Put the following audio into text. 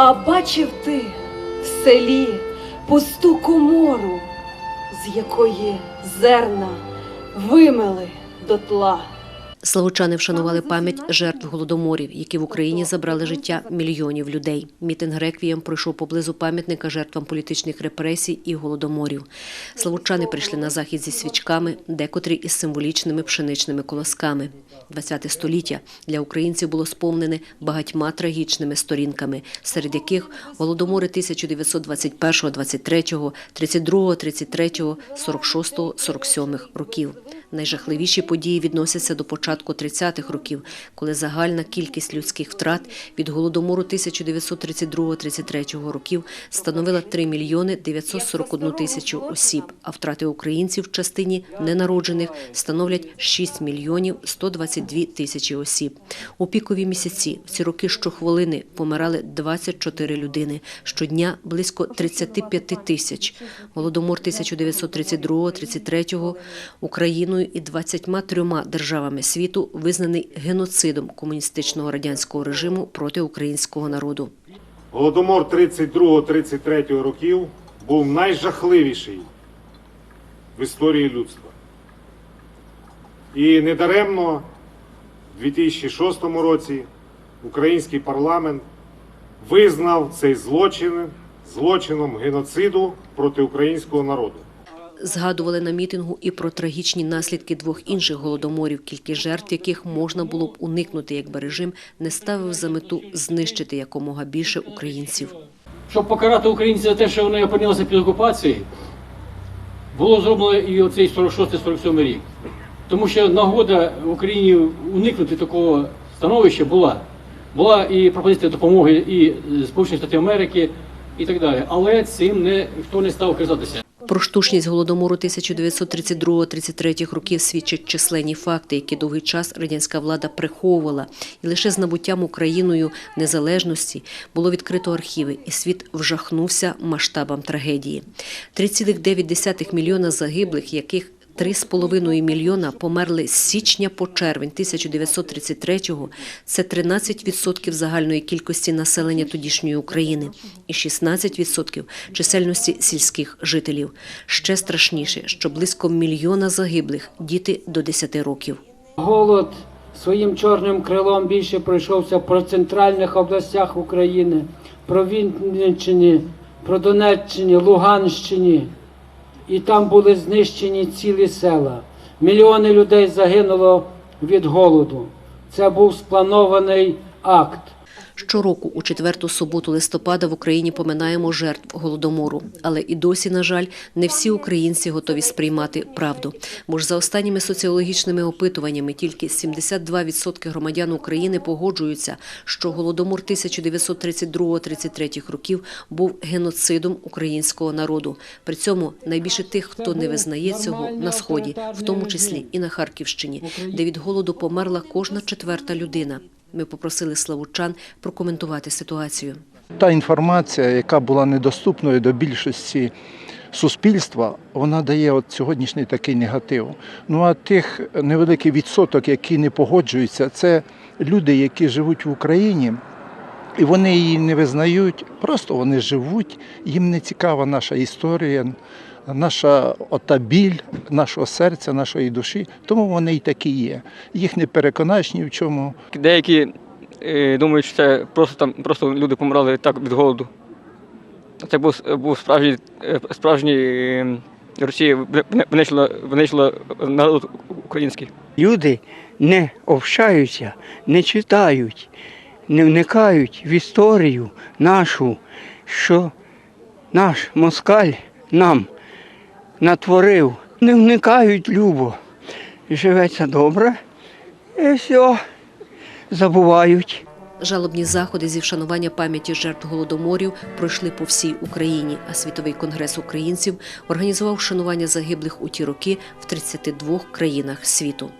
А бачив ти в селі пусту комору, з якої зерна вимили дотла. Славучани вшанували пам'ять жертв голодоморів, які в Україні забрали життя мільйонів людей. Мітинг реквієм пройшов поблизу пам'ятника жертвам політичних репресій і голодоморів. Славучани прийшли на захід зі свічками, декотрі із символічними пшеничними колосками. ХХ століття для українців було сповнене багатьма трагічними сторінками, серед яких голодомори 1921, 23, 32, 33, 46, 47 років. Найжахливіші події відносяться до початку 30-х років, коли загальна кількість людських втрат від голодомору 1932-33 років становила 3 мільйони 941 тисячу осіб, а втрати українців в частині ненароджених становлять 6 мільйонів 122 тисячі осіб. У пікові місяці в ці роки щохвилини помирали 24 людини, щодня близько 35 тисяч. Голодомор 1932-33 Україною і 23 державами світу визнаний геноцидом комуністичного радянського режиму проти українського народу. Голодомор 32-33 років був найжахливіший в історії людства. І недаремно в 2006 році український парламент визнав цей злочин злочином геноциду проти українського народу. Згадували на мітингу і про трагічні наслідки двох інших голодоморів, кількість жертв яких можна було б уникнути, якби режим не ставив за мету знищити якомога більше українців. Щоб покарати українців за те, що вони опинилися під окупацією, було зроблено і оцей 46-47 рік. Тому що нагода в Україні уникнути такого становища була. Була і пропозиція допомоги і Сполучених Штатів Америки, і так далі. Але цим не, ніхто не став казатися. Про штучність голодомору 1932-33 років свідчать численні факти, які довгий час радянська влада приховувала. І лише з набуттям Україною незалежності було відкрито архіви, і світ вжахнувся масштабам трагедії. 3,9 мільйона загиблих, яких 3,5 мільйона померли з січня по червень 1933-го. Це 13% загальної кількості населення тодішньої України і 16% чисельності сільських жителів. Ще страшніше, що близько мільйона загиблих – діти до 10 років. Голод своїм чорним крилом більше пройшовся по центральних областях України, про Вінниччині, про Донеччині, Луганщині. І там були знищені цілі села. Мільйони людей загинуло від голоду. Це був спланований акт. Щороку у четверту суботу листопада в Україні поминаємо жертв голодомору. Але і досі, на жаль, не всі українці готові сприймати правду. Бо ж за останніми соціологічними опитуваннями тільки 72% громадян України погоджуються, що голодомор 1932-33 років був геноцидом українського народу. При цьому найбільше тих, хто не визнає цього на сході, в тому числі і на Харківщині, де від голоду померла кожна четверта людина. Ми попросили славучан прокоментувати ситуацію. Та інформація, яка була недоступною до більшості суспільства, вона дає от сьогоднішній такий негатив. Ну а тих невеликий відсоток, які не погоджуються, це люди, які живуть в Україні. І вони її не визнають, просто вони живуть, їм не цікава наша історія, наша ота біль нашого серця, нашої душі, тому вони і такі є. Їх не переконаєш ні в чому. Деякі е, думають, що це просто там просто люди помирали так від голоду. Це був, був справжній, е, справжній е, Росія винищила, винищила народ український. Люди не общаються, не читають, не вникають в історію нашу, що наш москаль нам натворив. Не вникають любо. Живеться добре, і все, забувають. Жалобні заходи зі вшанування пам'яті жертв голодоморів пройшли по всій Україні, а Світовий конгрес українців організував вшанування загиблих у ті роки в 32 країнах світу.